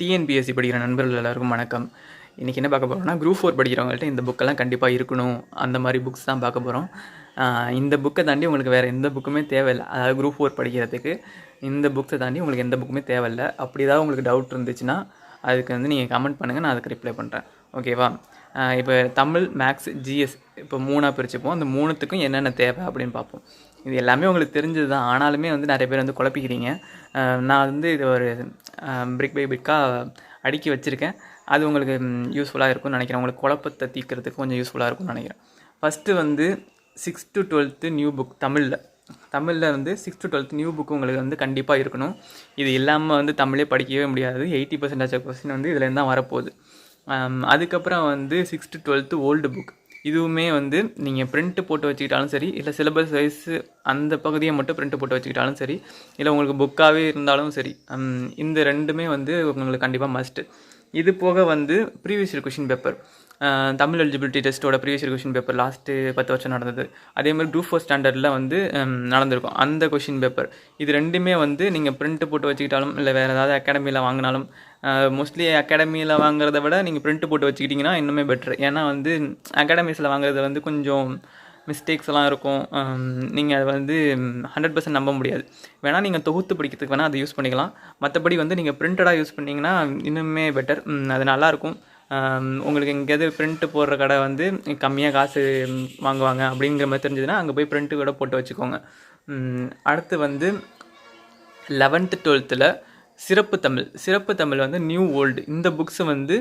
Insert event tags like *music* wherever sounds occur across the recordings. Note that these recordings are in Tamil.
டிஎன்பிஎஸ்சி படிக்கிற நண்பர்கள் எல்லாருக்கும் வணக்கம். இன்றைக்கி என்ன பார்க்க போகிறோம்னா குரூப் ஃபோர் படிக்கிறவங்கள்ட்ட இந்த புக்கெல்லாம் கண்டிப்பாக இருக்கணும். அந்த மாதிரி புக்ஸ் தான் பார்க்க போகிறோம் இந்த புக்கை தாண்டி உங்களுக்கு வேறு எந்த புக்குமே தேவையில்லை. அதாவது குரூப் ஃபோர் படிக்கிறதுக்கு இந்த புக்ஸை தாண்டி உங்களுக்கு எந்த புக்குமே தேவையில்லை. அப்படி ஏதாவது உங்களுக்கு டவுட் இருந்துச்சுன்னா அதுக்கு வந்து நீங்கள் கமெண்ட் பண்ணுங்கள் நான் அதுக்கு ரிப்ளை பண்ணுறேன் ஓகேவா இப்போ தமிழ் மேக்ஸ் ஜிஎஸ் இப்போ மூணாக பிரிச்சுப்போம். அந்த மூணுத்துக்கும் என்னென்ன தேவை அப்படின்னு பார்ப்போம். இது எல்லாமே உங்களுக்கு தெரிஞ்சது தான் ஆனாலுமே வந்து நிறைய பேர் வந்து குழப்பிக்கிறீங்க. நான் வந்து இது ஒரு பிரிக் பை பிரிக்காக அடுக்கி வச்சுருக்கேன். அது உங்களுக்கு யூஸ்ஃபுல்லாக இருக்கும்னு நினைக்கிறேன். உங்களுக்கு குழப்பத்தை தீர்க்கிறதுக்கு கொஞ்சம் யூஸ்ஃபுல்லாக இருக்கும்னு நினைக்கிறேன். ஃபஸ்ட்டு வந்து six to twelfth new book தமிழில். தமிழில் வந்து six to twelfth new book உங்களுக்கு வந்து கண்டிப்பாக இருக்கணும். இது இல்லாமல் வந்து தமிழே படிக்கவே முடியாது. எயிட்டி பர்சன்டேஜ் கொஸ்டின் வந்து இதுலேருந்து தான் வரப்போகுது. அதுக்கப்புறம் வந்து six to twelfth old book இதுவுமே வந்து நீங்கள் பிரிண்ட்டு போட்டு வச்சுக்கிட்டாலும் சரி இல்லை சிலபஸ் வைஸு அந்த பகுதியை மட்டும் பிரிண்ட் போட்டு வச்சுக்கிட்டாலும் சரி இல்லை உங்களுக்கு புக்காகவே இருந்தாலும் சரி இந்த ரெண்டுமே வந்து உங்களுக்கு கண்டிப்பாக மஸ்ட்டு இது போக வந்து previous year question paper Tamil eligibility டெஸ்ட்டோட previous question paper last பத்து வருஷம் நடந்தது. அதே மாதிரி குரூப் ஃபோர் ஸ்டாண்டர்டில் வந்து நடந்திருக்கும். அந்த கொஷின் பேப்பர் இது ரெண்டுமே வந்து நீங்கள் பிரிண்ட்டு போட்டு வச்சுக்கிட்டாலும் இல்லை வேறு ஏதாவது அகாடமியில் வாங்கினாலும் மோஸ்ட்லி அகாடமியில் வாங்குறத விட நீங்கள் பிரிண்ட்டு போட்டு வச்சுக்கிட்டிங்கன்னா இன்னுமே பெட்ரு ஏன்னா வந்து அகாடமிஸில் வாங்குறது வந்து கொஞ்சம் மிஸ்டேக்ஸ் எல்லாம் இருக்கும். நீங்கள் அதை வந்து ஹண்ட்ரட் பர்சன்ட் நம்ப முடியாது. வேணால் நீங்கள் தொகுத்து படிக்கிறதுக்கு வேணால் அதை யூஸ் பண்ணிக்கலாம். மற்றபடி வந்து நீங்கள் பிரிண்டடாக யூஸ் பண்ணிங்கன்னா இன்னுமே பெட்டர் அது நல்லாயிருக்கும் உங்களுக்கு எங்கேயாவது பிரிண்ட்டு போடுற கடை வந்து கம்மியாக காசு வாங்குவாங்க அப்படிங்கிற மாதிரி தெரிஞ்சதுன்னா அங்கே போய் பிரிண்ட்டு கூட போட்டு வச்சுக்கோங்க. அடுத்து வந்து லெவன்த்து டுவெல்த்தில் சிறப்பு தமிழ். சிறப்பு தமிழ் வந்து நியூ ஓல்டு இந்த புக்ஸ் வந்து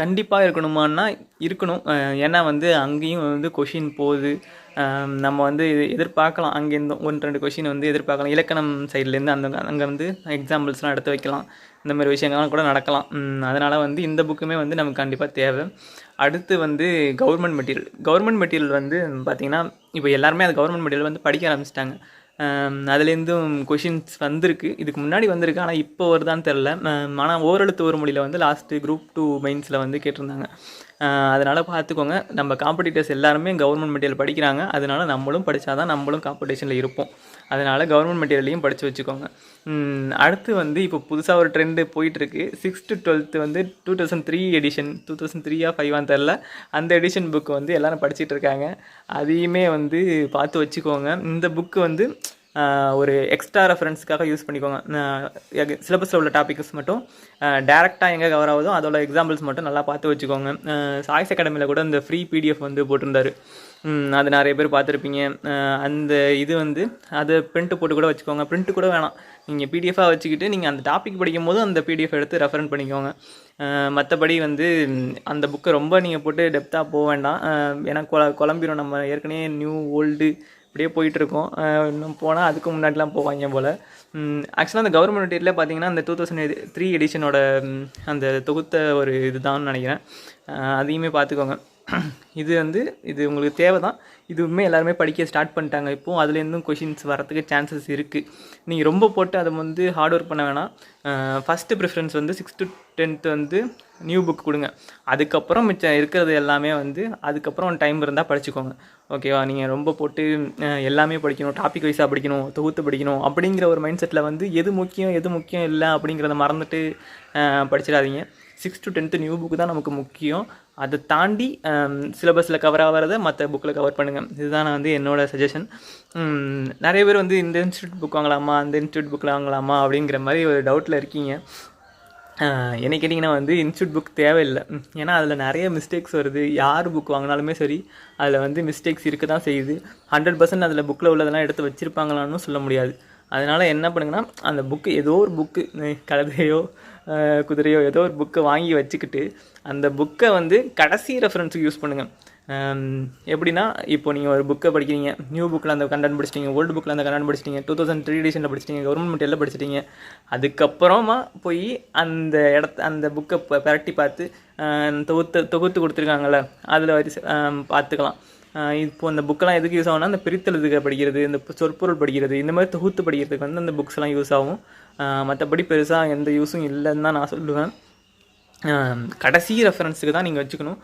கண்டிப்பாக இருக்கணுமான்னா இருக்கணும். ஏன்னா வந்து அங்கேயும் வந்து கொஷின் போகுது. நம்ம வந்து இது எதிர்பார்க்கலாம். அங்கேருந்து ஒன்று ரெண்டு கொஷின் வந்து எதிர்பார்க்கலாம். இலக்கணம் சைட்லேருந்து அந்த அங்கே வந்து எக்ஸாம்பிள்ஸ்லாம் எடுத்து வைக்கலாம். இந்த மாதிரி விஷயங்கள்லாம் கூட நடக்கலாம். அதனால் வந்து இந்த புக்குமே வந்து நமக்கு கண்டிப்பாக தேவை. அடுத்து வந்து கவர்மெண்ட் மெட்டீரியல் கவர்மெண்ட் மெட்டீரியல் வந்து பார்த்திங்கன்னா இப்போ எல்லாருமே அது கவர்மெண்ட் மெட்டீரியல் வந்து படிக்க ஆரம்பிச்சிட்டாங்க. அதுலேருந்தும் கொஷின்ஸ் வந்திருக்கு. இதுக்கு முன்னாடி வந்திருக்கு ஆனால் இப்போ வருதான்னு தெரில ஆனால் ஓரெழுத்து ஒரு மொழியில் வந்து லாஸ்ட்டு குரூப் டூ மைன்ஸில் வந்து கேட்டிருந்தாங்க. அதனால் பார்த்துக்கோங்க. நம்ம காம்படிட்டர்ஸ் எல்லாருமே கவர்மெண்ட் மெட்டீரியல் படிக்கிறாங்க. அதனால் நம்மளும் படித்தாதான் நம்மளும் காம்படிஷனில் இருப்போம். அதனால் கவர்மெண்ட் மெட்டீரியலையும் படித்து வச்சுக்கோங்க. அடுத்து வந்து இப்போ புதுசாக ஒரு ட்ரெண்டு போயிட்டுருக்கு சிக்ஸ்த்து டுவெல்த்து வந்து two thousand three edition two thousand த்ரீயா ஃபைவான்னு தெரில அந்த எடிஷன் புக் வந்து எல்லோரும் படிச்சுட்டு இருக்காங்க. அதையுமே வந்து பார்த்து வச்சுக்கோங்க. இந்த புக்கு வந்து ஒரு எக்ஸ்ட்ரா ரெஃபரன்ஸ்க்காக யூஸ் பண்ணிக்கோங்க. சிலபஸில் உள்ள டாபிக்ஸ் மட்டும். டேரெக்டாக எங்கே கவர் ஆகுதோ அதோட எக்ஸாம்பிள்ஸ் மட்டும் நல்லா பார்த்து வச்சுக்கோங்க. சாய்ஸ் அகாடமியில் கூட இந்த ஃப்ரீ பிடிஎஃப் வந்து போட்டிருந்தாரு. அது நிறைய பேர் பார்த்துருப்பீங்க. அந்த இது வந்து அதை பிரிண்ட் போட்டு கூட வச்சுக்கோங்க. பிரிண்ட் கூட வேணாம். நீங்கள் பிடிஎஃபாக வச்சுக்கிட்டு நீங்கள் அந்த டாபிக் படிக்கும் போது அந்த பிடிஎஃப் எடுத்து ரெஃபரன் பண்ணிக்கோங்க. மற்றபடி வந்து அந்த புக்கை ரொம்ப நீங்கள் போட்டு டெப்த்தாக போக வேண்டாம். ஏன்னா கொல குழம்பிடும் நம்ம ஏற்கனவே நியூ ஓல்டு அப்படியே போயிட்டுருக்கோம். இன்னும் போனால் அதுக்கு முன்னாடிலாம் போவாங்க போல். ஆக்சுவலாக அந்த கவர்மெண்ட் டேட்டில் பார்த்தீங்கன்னா அந்த டூ தௌசண்ட் த்ரீ எடிஷனோட அந்த தொகுத்த ஒரு இதுதான் நினைக்கிறேன். அதையுமே பார்த்துக்கோங்க இது வந்து இது உங்களுக்கு தேவை தான் இதுவுமே எல்லாருமே படிக்க ஸ்டார்ட் பண்ணிட்டாங்க இப்போது அதுலேருந்தும் கொஷின்ஸ் வரத்துக்கு சான்சஸ் இருக்குது நீங்கள் ரொம்ப போட்டு அதை வந்து ஹார்ட் ஒர்க் பண்ண வேணாம். ஃபஸ்ட்டு ப்ரிஃபரன்ஸ் வந்து சிக்ஸ்த்து டென்த்து வந்து நியூ புக் கொடுங்க. அதுக்கப்புறம் மிச்சம் இருக்கிறது எல்லாமே வந்து அதுக்கப்புறம் டைம் இருந்தால் படிச்சுக்கோங்க. ஓகேவா நீங்கள் ரொம்ப போட்டு எல்லாமே படிக்கணும் டாபிக் வைஸாக படிக்கணும் தொகுத்து படிக்கணும் அப்படிங்கிற ஒரு மைண்ட் செட்டில் வந்து எது முக்கியம் எது முக்கியம் இல்லை அப்படிங்கிறத மறந்துட்டு படிச்சிடாதீங்க. Six to tenth new book தான் நமக்கு முக்கியம். அதை தாண்டி சிலபஸில் கவர் ஆகிறத மற்ற புக்கில் கவர் பண்ணுங்கள் இதுதான் நான் வந்து என்னோடய சஜஷன் நிறைய பேர் வந்து இந்த இன்ஸ்டியூட் புக் வாங்கலாமா அந்த இன்ஸ்டியூட் புக்கில் வாங்கலாமா அப்படிங்கிற மாதிரி ஒரு டவுட்டில் இருக்கீங்க. என்னை என்ன கேட்டிங்கன்னா வந்து இன்ஸ்டியூட் புக் தேவையில்லை. ஏன்னா அதில் நிறைய மிஸ்டேக்ஸ் வருது. யார் புக் வாங்கினாலுமே சரி அதில் வந்து மிஸ்டேக்ஸ் இருக்க தான் செய்யுது. ஹண்ட்ரட் பர்சன்ட் அதில் புக்கில் உள்ளதெல்லாம் எடுத்து வச்சுருப்பாங்களான்னு சொல்ல முடியாது. அதனால் என்ன பண்ணுங்கன்னா அந்த புக்கு ஏதோ ஒரு புக்கு கழுதையோ குதிரையோ ஏதோ ஒரு புக்கை வாங்கி வச்சுக்கிட்டு அந்த புக்கை வந்து கடைசி ரெஃபரன்ஸுக்கு யூஸ் பண்ணுங்கள் எப்படின்னா இப்போ நீங்கள் ஒரு புக்கை படிக்கிறீங்க நியூ புக்கில் அந்த கண்டென்ட் படிச்சிட்டீங்க ஓல்டு புக்கில் அந்த கண்டென்ட் படிச்சிட்டீங்க டூ தௌசண்ட் த்ரீ எடிஷனில் படிச்சிட்டீங்க கவர்மெண்ட் மெட்டீரியலில் படிச்சிட்டீங்க அதுக்கப்புறமா போய் அந்த இடத்த அந்த புக்கை பரட்டி பார்த்து தொகுத்து தொகுத்து கொடுத்துருக்காங்கல்ல அதில் வரி பார்த்துக்கலாம். இப்போ அந்த புக்கெல்லாம் எதுக்கு யூஸ் ஆகும்னா அந்த பிரித்தெழுதுக படிக்கிறது இந்த சொற்பொருள் படிக்கிறது இந்த மாதிரி தொகுத்து படிக்கிறதுக்கு வந்து அந்த புக்ஸ்லாம் யூஸ் ஆகும். மற்றபடி பெருசாக எந்த யூஸும் இல்லைன்னு தான் நான் சொல்லுவேன். கடைசி ரெஃபரன்ஸுக்கு தான் நீங்கள் வச்சுக்கணும்.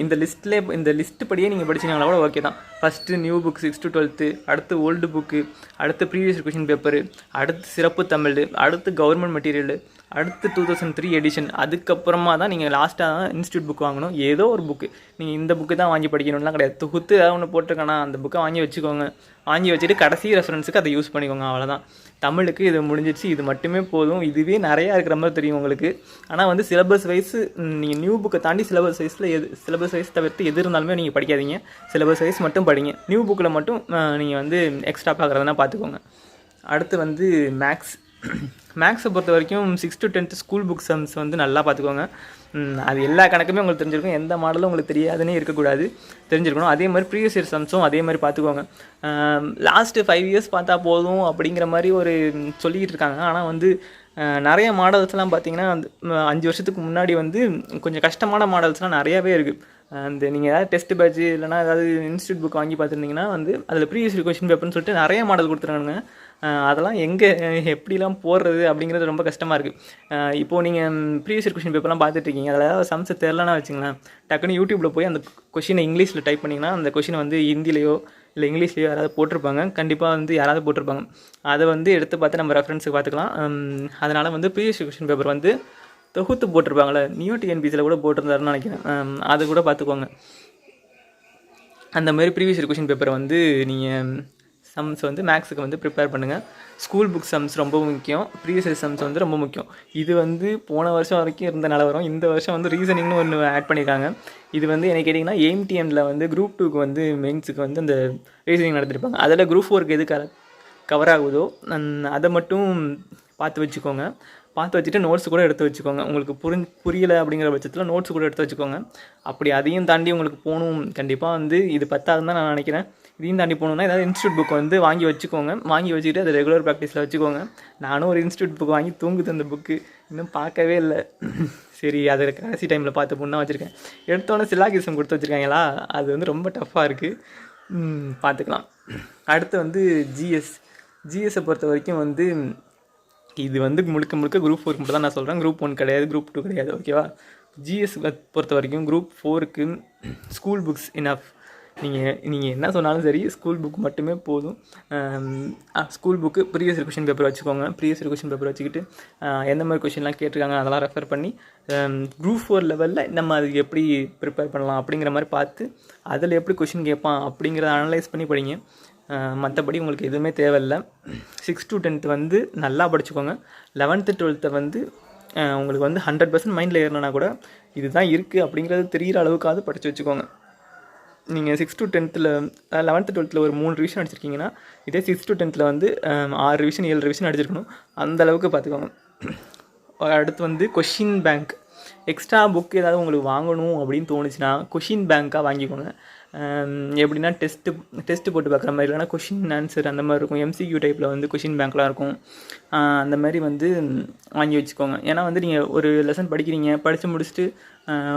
இந்த லிஸ்ட்லேயே இந்த லிஸ்ட் படியே நீங்கள் படிச்சிங்கன்னா கூட ஓகே தான். First new book six to twelfth அடுத்து ஓல்டு புக்கு அடுத்து ப்ரீவியஸ் கொஷின் பேப்பரு அடுத்து சிறப்பு தமிழ் அடுத்து கவர்மெண்ட் மெட்டீரியலு அடுத்து டூ தௌசண்ட் த்ரீ எடிஷன் அதுக்கப்புறமா தான் நீங்கள் லாஸ்ட்டாக தான் இன்ஸ்டியூட் புக் வாங்கணும். ஏதோ ஒரு புக்கு நீங்கள் இந்த புக்கு தான் வாங்கி படிக்கணும்லாம் கிடையாது. தொகுத்து ஏதாவது ஒன்று போட்டிருக்கானா அந்த புக்கை வாங்கி வச்சுக்கோங்க. வாங்கி வச்சுட்டு கடைசி ரெஃபரன்ஸுக்கு அதை யூஸ் பண்ணிக்கோங்க அவ்வளோதான் தமிழுக்கு இது முடிஞ்சிச்சு இது மட்டுமே போதும். இதுவே நிறையா இருக்கிற மாதிரி தெரியும் உங்களுக்கு. ஆனால் வந்து சிலபஸ் வைஸ் நீங்கள் நியூ புக்கை தாண்டி சிலபஸ் வைஸில் எது சிலபஸ் வைஸ் தவிர்த்து எது இருந்தாலுமே நீங்கள் படிக்காதீங்க. சிலபஸ் வைஸ் மட்டும் படிங்க. நியூ புக்கில் மட்டும் நீங்கள் வந்து எக்ஸ்ட்ரா பார்க்குறதுனா பார்த்துக்கோங்க. அடுத்து வந்து மேக்ஸ் *clears throat* மேக்ஸை பொறுத்த வரைக்கும் six to tenth school book sums வந்து நல்லா பார்த்துக்கோங்க. அது எல்லா கணக்குமே உங்களுக்கு தெரிஞ்சிருக்கும். எந்த மாடலும் உங்களுக்கு தெரியாதுன்னே இருக்கக்கூடாது. தெரிஞ்சிருக்கணும். அதே மாதிரி ப்ரீவியஸ் இயர் சம்ஸும் அதே மாதிரி பார்த்துக்கோங்க. லாஸ்ட்டு ஃபைவ் இயர்ஸ் பார்த்தா போதும் அப்படிங்கிற மாதிரி ஒரு சொல்லிக்கிட்டு இருக்காங்க. ஆனால் வந்து நிறைய மாடல்ஸ்லாம் பார்த்தீங்கன்னா வந்து, அஞ்சு வருஷத்துக்கு முன்னாடி வந்து கொஞ்சம் கஷ்டமான மாடல்ஸ்லாம் நிறையாவே இருக்குது அந்த நீங்கள் ஏதாவது டெஸ்ட் பேட்ச் இல்லைனா ஏதாவது இன்ஸ்டியூட் புக் வாங்கி பார்த்துருந்தீங்கன்னா வந்து அதில் ப்ரீவியஸ் கொஷின் பேப்பர்னு சொல்லிட்டு நிறைய மாடல் கொடுத்துருக்கானுங்க. அதெல்லாம் எங்கே எப்படிலாம் போடுறது அப்படிங்கிறது ரொம்ப கஷ்டமாக இருக்குது இப்போது நீங்கள் ப்ரீவியஸ் கொஷின் பேப்பர்லாம் பார்த்துட்ருக்கீங்க அதில் ஏதாவது சம்ஸ் தெரிலனா வச்சுங்களேன். டக்குன்னு யூடியூப்பில் போய் அந்த கொஷினை இங்கிலீஷில் டைப் பண்ணிங்கன்னா அந்த கொஷினை வந்து ஹிந்திலேயோ இல்லை இங்கிலீஷ்லேயோ யாராவது போட்டிருப்பாங்க. கண்டிப்பாக வந்து யாராவது போட்டிருப்பாங்க. அதை வந்து எடுத்து பார்த்து நம்ம ரெஃபரன்ஸுக்கு பார்த்துக்கலாம். அதனால் வந்து ப்ரீவியஸ் கொஷின் பேப்பர் வந்து தொகுத்து போட்டிருப்பாங்களே நியூ டிஎன்பிசியில் கூட போட்டிருந்தாருன்னு நினைக்கிறேன். அது கூட பார்த்துக்கோங்க. அந்த மாதிரி ப்ரீவியஸ் கொஷின் பேப்பரை வந்து நீங்கள் சம்ஸ் வந்து மேக்ஸுக்கு வந்து ப்ரிப்பேர் பண்ணுங்கள் ஸ்கூல் புக் சம்ஸ் ரொம்ப முக்கியம். ப்ரீவியஸ் சம்ஸ் வந்து ரொம்ப முக்கியம். இது வந்து போன வருஷம் வரைக்கும் இருந்த நிலவரம். இந்த வருஷம் வந்து ரீசனிங்னு ஒன்று ஆட் பண்ணியிருக்காங்க இது வந்து என்ன கேட்டிங்கன்னா எய்ம்டிஎம்மில் வந்து குரூப் டூக்கு வந்து மெயின்ஸுக்கு வந்து அந்த ரீசனிங் நடத்திருப்பாங்க. அதில் குரூப் ஃபோருக்கு எது கவர் ஆகுதோ அதை மட்டும் பார்த்து வச்சுக்கோங்க. பார்த்து வச்சுட்டு நோட்ஸ் கூட எடுத்து வச்சுக்கோங்க. உங்களுக்கு புரி புரியலை அப்படிங்கிற பட்சத்தில் நோட்ஸ் கூட எடுத்து வச்சுக்கோங்க. அப்படி அதையும் தாண்டி உங்களுக்கு போகணும். கண்டிப்பாக வந்து இது பத்தாதுன்னு தான் நான் நினைக்கிறேன். இதையும் தாண்டி போகணுன்னா ஏதாவது இன்ஸ்டியூட் புக் வந்து வாங்கி வச்சுக்கோங்க. வாங்கி வச்சுக்கிட்டு அதை ரெகுலர் ப்ராக்டிஸில் வச்சுக்கோங்க. நானும் ஒரு இன்ஸ்டியூட் புக் வாங்கி தூங்குது அந்த புக்கு இன்னும் பார்க்கவே இல்லை. *laughs* சரி அதை கடைசி டைமில் பார்த்து பொண்ணாக வச்சுருக்கேன். எடுத்தோன்னே சிலாகிசம் கொடுத்து வச்சுருக்காங்களா? அது வந்து ரொம்ப டஃப்பாக இருக்குது பார்த்துக்கலாம். அடுத்து வந்து ஜிஎஸ் ஜிஎஸ்ஸை பொறுத்த வரைக்கும் வந்து இது வந்து முழுக்க முழுக்க குரூப் ஃபோர் மட்டும் தான் நான் சொல்கிறேன் குரூப் ஒன் கிடையாது குரூப் டூ கிடையாது. ஓகேவா ஜிஎஸ் பொறுத்த வரைக்கும் குரூப் ஃபோருக்கு ஸ்கூல் புக்ஸ் இனஃப் நீங்கள் நீங்கள் என்ன சொன்னாலும் சரி ஸ்கூல் புக் மட்டுமே போதும். School book previous question paper வச்சுக்கோங்க. ப்ரீவியஸ் கொஷின் பேப்பர் வச்சுக்கிட்டு எந்த மாதிரி கொஷின்லாம் கேட்டிருக்காங்க அதெல்லாம் ரெஃபர் பண்ணி குரூப் ஃபோர் லெவலில் நம்ம அதுக்கு எப்படி ப்ரிப்பேர் பண்ணலாம் அப்படிங்கிற மாதிரி பார்த்து அதில் எப்படி கொஷின் கேட்பான் அப்படிங்கிறத அனலைஸ் பண்ணி படிங்க. மற்றபடி உங்களுக்கு எதுவுமே தேவையில்லை. சிக்ஸ் டு டென்த்து வந்து நல்லா படிச்சுக்கோங்க. லெவன்த்து டுவெல்த்தை வந்து உங்களுக்கு வந்து ஹண்ட்ரட் பர்சன்ட் மைண்டில் ஏறணும்னா கூட இதுதான் இருக்குது அப்படிங்கிறது தெரிகிற அளவுக்காவது படித்து வச்சுக்கோங்க. நீங்கள் சிக்ஸ் டு டென்த்தில் லெவன்த்து டுவெல்த்தில் ஒரு மூணு ரிவிஷன் அடிச்சிருக்கீங்கன்னா இதே சிக்ஸ் டு டென்த்தில் வந்து ஆறு ரிவிஷன் ஏழு ரிவிஷன் அடிச்சிருக்கணும். அந்த அளவுக்கு பார்த்துக்கோங்க அடுத்து வந்து கொஷின் பேங்க் எக்ஸ்ட்ரா புக் ஏதாவது உங்களுக்கு வாங்கணும் அப்படின்னு தோணுச்சுன்னா கொஷின் பேங்க்காக வாங்கிக்கோங்க. எப்படின்னா டெஸ்ட்டு டெஸ்ட்டு போட்டு பார்க்குற மாதிரி இல்லைனா கொஷின் ஆன்சர் அந்த மாதிரி இருக்கும். எம்சிக்யூ டைப்பில் வந்து கொஷின் பேங்க்லாம் இருக்கும். அந்த மாதிரி வந்து வாங்கி வச்சுக்கோங்க. ஏன்னா வந்து நீங்கள் ஒரு லெசன் படிக்கிறீங்க படித்து முடிச்சுட்டு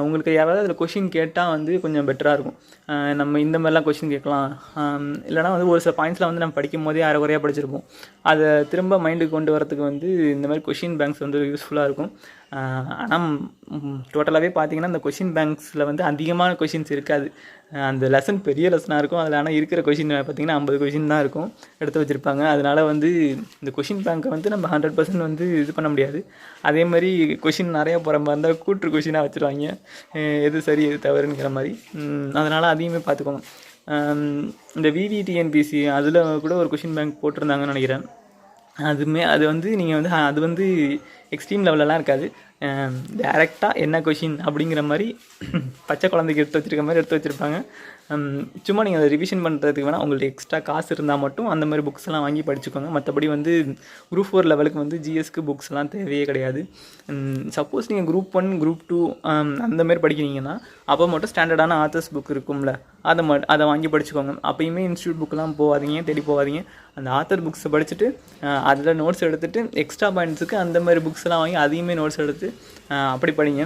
உங்களுக்கு யாராவது அதில் கொஷின் கேட்டால் வந்து கொஞ்சம் பெட்டராக இருக்கும். நம்ம இந்த மாதிரிலாம் கொஷின் கேட்கலாம். இல்லைனா வந்து ஒரு சில பாயிண்ட்ஸில் வந்து நம்ம படிக்கும் போதே அரை குறையாக படிச்சிருப்போம். அதை திரும்ப மைண்டுக்கு கொண்டு வரதுக்கு வந்து இந்த மாதிரி கொஷின் பேங்க்ஸ் வந்து யூஸ்ஃபுல்லாக இருக்கும். ஆனால் டோட்டலாகவே பார்த்தீங்கன்னா இந்த கொஷின் பேங்க்ஸில் வந்து அதிகமான கொஷின்ஸ் இருக்காது. அந்த லெசன் பெரிய லெசனாக இருக்கும். அதில் ஆனால் இருக்கிற கொஷின் பார்த்தீங்கன்னா ஐம்பது கொஷின் தான் இருக்கும். எடுத்து வச்சுருப்பாங்க. அதனால் வந்து இந்த கொஷின் பேங்க்கை வந்து நம்ம ஹண்ட்ரட் பர்சன்ட் வந்து இது பண்ண முடியாது. அதே மாதிரி கொஷின் நிறையா போகிற மாதிரி இருந்தால் கூற்று கொஷினாக வச்சுருவாங்க. எது சரி எது தவறுங்கிற மாதிரி. அதனால் அதையுமே பார்த்துக்கோங்க இந்த விவிடிஎன்பிசி அதில் கூட ஒரு கொஷின் பேங்க் போட்டிருந்தாங்கன்னு நினைக்கிறேன். அதுமே அது வந்து நீங்கள் வந்து அது வந்து எக்ஸ்ட்ரீம் லெவலெலாம் இருக்காது. டேரெக்டாக என்ன கொஷின் அப்படிங்கிற மாதிரி *clears throat* பச்சை குழந்தைக்கு எடுத்து வச்சிருக்க மாதிரி எடுத்து வச்சுருப்பாங்க. சும்மா நீங்கள் அதை ரிவிஷன் பண்ணுறதுக்கு வேணால் உங்களுக்கு எக்ஸ்ட்ரா காசு இருந்தால் மட்டும் அந்த மாதிரி புக்ஸ் எல்லாம் வாங்கி படிச்சுக்கோங்க. மற்றபடி வந்து குரூப் ஃபோர் லெவலுக்கு வந்து ஜிஎஸ்க்கு புக்ஸ்லாம் தேவையே கிடையாது. சப்போஸ் நீங்கள் குரூப் ஒன் குரூப் டூ அந்த மாதிரி படிக்கிறீங்கன்னா அப்போ மட்டும் ஸ்டாண்டர்டான ஆத்தர்ஸ் புக் இருக்கும்ல. அதை மட் அதை வாங்கி படிச்சுக்கோங்க. அப்பயுமே இன்ஸ்டியூட் புக்கெலாம் போகாதீங்க தேடி போகாதீங்க அந்த ஆத்தர் புக்ஸை படிச்சுட்டு அதில் நோட்ஸ் எடுத்துகிட்டு எக்ஸ்ட்ரா பாயிண்ட்ஸுக்கு அந்த மாதிரி புக்ஸ்லாம் வாங்கி அதையுமே நோட்ஸ் எடுத்து அப்படி படிங்க.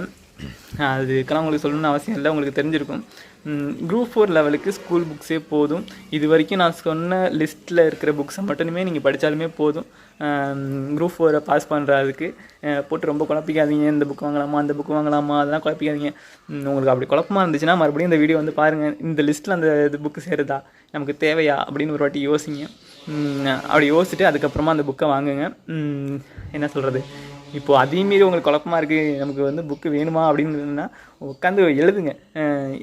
அதுக்கெல்லாம் உங்களுக்கு சொல்லணும்னு அவசியம் இல்லை உங்களுக்கு தெரிஞ்சிருக்கும். குரூப் ஃபோர் லெவலுக்கு ஸ்கூல் புக்ஸே போதும். இது வரைக்கும் நான் சொன்ன லிஸ்ட்டில் இருக்கிற புக்ஸை மட்டுமே நீங்கள் படித்தாலுமே போதும். குரூப் ஃபோரை பாஸ் பண்ணுறதுக்கு போட்டு ரொம்ப குழப்பிக்காதீங்க. இந்த புக் வாங்கலாமா அந்த புக் வாங்கலாமா அதெல்லாம் குழப்பிக்காதீங்க. உங்களுக்கு அப்படி குழப்பமா இருந்துச்சுன்னா மறுபடியும் இந்த வீடியோ வந்து பாருங்கள் இந்த லிஸ்ட்டில் அந்த இது புக்கு சேருதா? நமக்கு தேவையா? அப்படின்னு ஒரு வாட்டி யோசிங்க. அப்படி யோசிச்சுட்டு அதுக்கப்புறமா அந்த புக்கை வாங்குங்க. என்ன சொல்கிறது இப்போது அதையும் மீறி உங்களுக்கு குழப்பமா இருக்குது நமக்கு வந்து புக்கு வேணுமா அப்படின்னு உட்காந்து எழுதுங்க.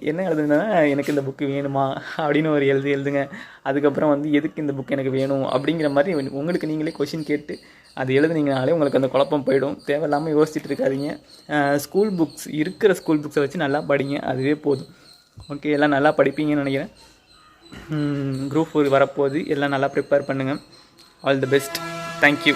என்ன எழுதுனா எனக்கு இந்த புக்கு வேணுமா அப்படின்னு ஒரு எழுது எழுதுங்க. அதுக்கப்புறம் வந்து எதுக்கு இந்த புக் எனக்கு வேணும் அப்படிங்கிற மாதிரி உங்களுக்கு நீங்களே கொஷின் கேட்டு அது எழுதுனீங்கனாலே உங்களுக்கு அந்த குழப்பம் போயிடும். தேவையில்லாமல் யோசிச்சுட்டு இருக்காதிங்க. ஸ்கூல் புக்ஸ் இருக்கிற ஸ்கூல் புக்ஸை வச்சு நல்லா படிங்க. அதுவே போதும். ஓகே எல்லாம் நல்லா படிப்பீங்கன்னு நினைக்கிறேன். குரூப் ஃபோர் வரப்போகுது. எல்லாம் நல்லா ப்ரிப்பேர் பண்ணுங்கள் ஆல் தி பெஸ்ட் தேங்க்யூ